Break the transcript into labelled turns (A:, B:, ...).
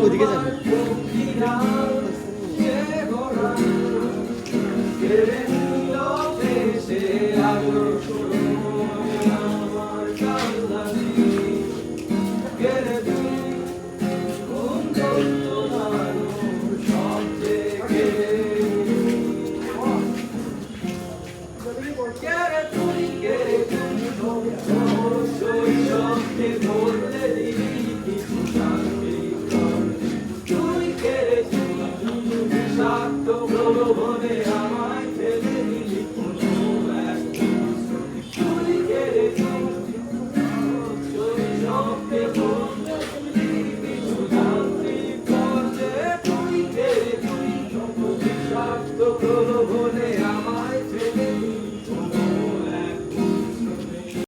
A: ওইদিকে যাবে Get it, get it. আত্মপ্রলোভনে